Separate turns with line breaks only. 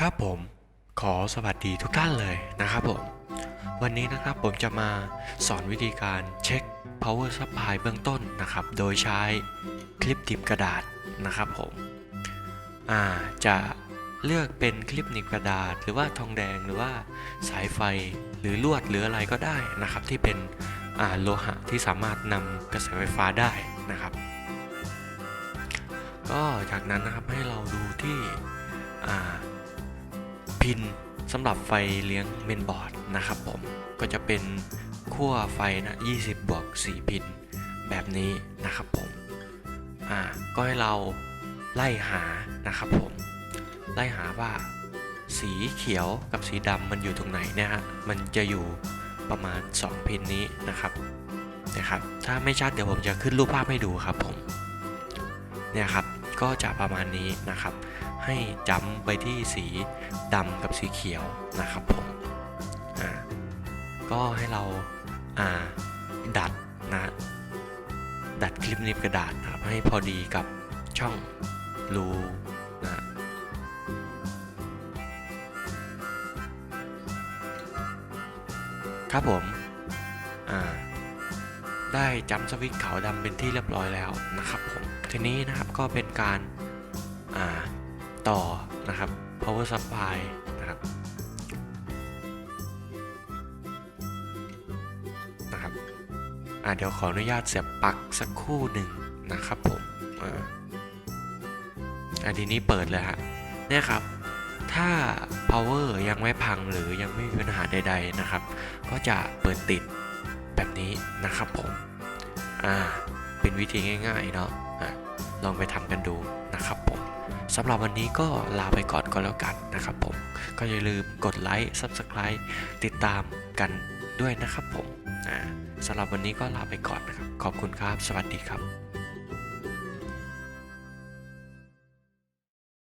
ครับผมขอสวัสดีทุกท่านเลยนะครับผม วันนี้นะครับผมจะมาสอนวิธีการเช็ค power supply เบื้องต้นนะครับ โดยใช้คลิปดิบกระดาษนะครับผมอ่าจะเลือกเป็นคลิปหนีบกระดาษ หรือว่าทองแดงหรือว่าสายไฟหรือลวดหรืออะไรก็ได้นะครับ ที่เป็นอ่าโลหะที่สามารถนำกระแสไฟฟ้าได้นะครับ ก็จากนั้นนะครับให้เราดูที่อ่า พินสำหรับไฟเลี้ยงเมนบอร์ดนะครับผมก็จะเป็นขั้วไฟนะ20บวก4พินแบบนี้นะครับผมอ่าก็ให้เราไล่หานะครับผม ไล่หาว่า สีเขียวกับสีดำมันอยู่ตรงไหนเนี่ยฮะมันจะอยู่ประมาณ 2 พินนี้นะครับนะครับ ถ้าไม่ชัดเดี๋ยวผมจะขึ้นรูปภาพให้ดูครับผมเนี่ยครับ ก็จะประมาณนี้นะครับ ให้จำไปที่สีดำกับสีเขียวนะครับผมอ่าก็ให้เราอ่าดัดนะดัดคลิปนิบกระดาษนะครับให้พอดีกับช่องรูนะ ครับผม อ่า ได้จำสวิตช์ขาวดำเป็นที่เรียบร้อยแล้วนะครับผมทีนี้นะครับก็เป็นการาต่อนะครับ power supply นะครับนะครับอ่าเดี๋ยวขออนุญาตเสียบปลั๊กสักครู่หนึ่งนะครับผมอ่าอันทีนี้เปิดเลยฮะเนี่ยครับ ถ้า power ยังไม่พังหรือยังไม่มีปัญหาใด ๆนะครับ ก็จะเปิดติด แบบนี้นะครับผม อ่า เป็นวิธีง่ายๆเนาะอะลองไปทำกันดูนะครับผมสำหรับวันนี้ก็ลาไปก่อนก็แล้วกันนะครับผม ก็อย่าลืมกดไลค์ Subscribe ติดตามกันด้วยนะครับผมอ่าสำหรับวันนี้ก็ลาไปก่อนนะครับ ขอบคุณครับ สวัสดีครับ